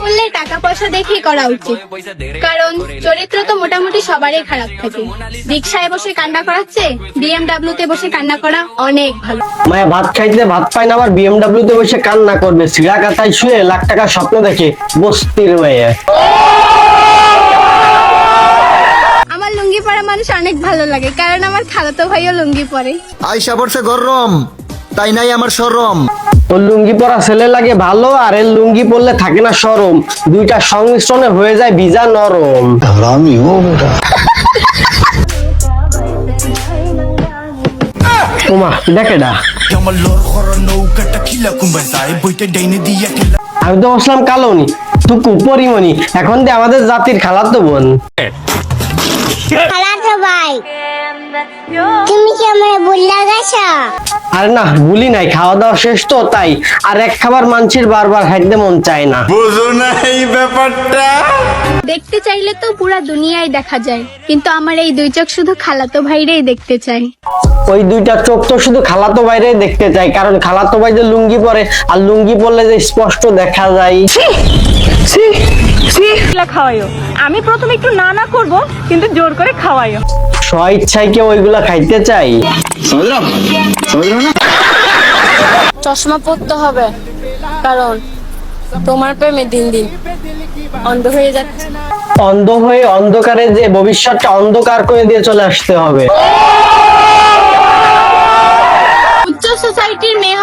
করলে টাকা পয়সা দেখেই করা উচিত। কারণ চরিত্র তো মোটামুটি সবারই খারাপ থাকে। রিক্সায় বসে কান্না করাচ্ছে বিএমডাব্লিউ তে বসে কান্না করা অনেক ভালো। মায়া ভাত খাইতে ভাত পায় না আবার বিএমডাব্লিউ তে বসে কান্না করবে। সিরা কাতায় শুয়ে লাখ টাকার স্বপ্ন দেখে বস্তির মেয়ে। আমার লুঙ্গি পরা মানুষ অনেক ভালো লাগে কারণ আমার খালাতো ভাইও লুঙ্গি পরে। আইসা পড়ছে গরম। তাই নাই আমার সরম। তোর লুঙ্গি পরা ছেলে লাগে ভালো আর এর লুঙ্গি পরলে থাকে না সরম। দুইটা সংমিশ্রণে হয়ে যায় ভিজা নরম। দেখে বইতে ডাইনে দিয়া ঠেলা আমি তো বসলাম কালোনি টুকু পরিমণি। এখন দিয়ে আমাদের জাতির খালাতো বোন। খালাতো ভাই তুমি কি আমার বললা গেছো আরে না ভুলি নাই খাওয়া দাওয়া শেষ তো তাই। আর এক খাবার মানছির বারবার খাইতে মন চায় না। বুঝো না এই ব্যাপারটা? দেখতে চাইলে তো পুরা দুনিয়ায় দেখা যায় কিন্তু আমার এই দুই চোখ শুধু খালাতো ভাইরেই দেখতে চাই ওই দুইটা চোখ তো শুধু খালাতো বাইরে দেখতে চাই কারণ খালাতো ভাই যে লুঙ্গি পরে আর লুঙ্গি পরলে যে স্পষ্ট দেখা যায়। এগুলা খাওয়াইও। আমি প্রথমে একটু না না করব কিন্তু জোর করে খাওয়াইও। স্ব ইচ্ছায় ওইগুলা খাইতে চাই? চশমা পরতে হবে কারণ তোমার প্রেমে দিন দিন অন্ধ হয়ে যাচ্ছে। অন্ধ হয়ে অন্ধকারে যে ভবিষ্যৎটা অন্ধকার করে দিয়ে চলে আসতে হবে। উচ্চ সোসাইটির মেয়ে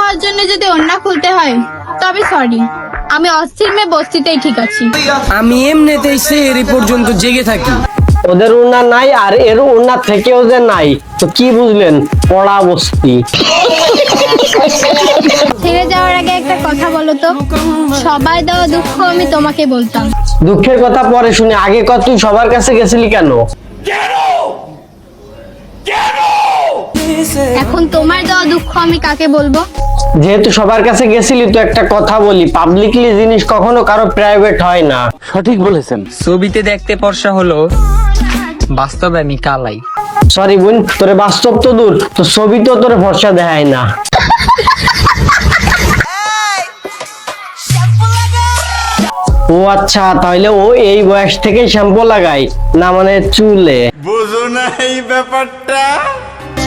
যদি অন্যা খুলতে হয় তবে সরি আমি অস্থির মেয়ে বস্তিতেই ঠিক আছি। আমি এমনিতেই সে এরই পর্যন্ত জেগে থাকি। ওদের উন্না নাই আর এর উন্না থেকেও যে নাই তো কি বুঝলেন? পড়া বস্তি। ছেড়ে যাওয়ার আগে একটা কথা বলো তো। সবাই দেওয়া দুঃখ আমি তোমাকে বলতাম। দুঃখের কথা পরে শুনে আগে কত তুই সবার কাছে গেছিলি কেন? কেন? এখন তোমার দেওয়া দুঃখ আমি কাকে বলব? যেহেতু সবার কাছে গেছিলি তো একটা কথা বলি পাবলিকলি জিনিস কখনো কারও প্রাইভেট হয় না। ছবিতে দেখতে হলো বাস্তবে আমি কালাই। সরি বোন তোরে বাস্তব তো দূর তো ছবি তো তোরে ভরসা দেখায় না। ও আচ্ছা তাহলে ও এই বয়স থেকে শ্যাম্পু লাগায় না মানে চুলে। বুঝো না এই ব্যাপারটা।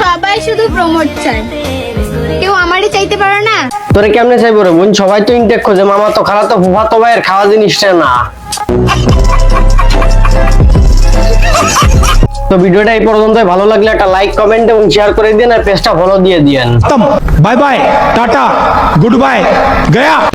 সবাই শুধু প্রমোট চায়। কেউ আমারই চাইতে পারে না? তোরে কেমনে চাইব রে বোন? সবাই তো ইনটেক খোঁজে মামা তো খালা তো ফুফা তো ভাইয়ের খাওয়া জিনিসটা না। তো ভিডিওটা এই পর্যন্ত ভালো লাগলে একটা লাইক কমেন্ট এবং শেয়ার করে দিন আর পেজটা ফলো দিয়ে দিন bye bye tata good bye Gaya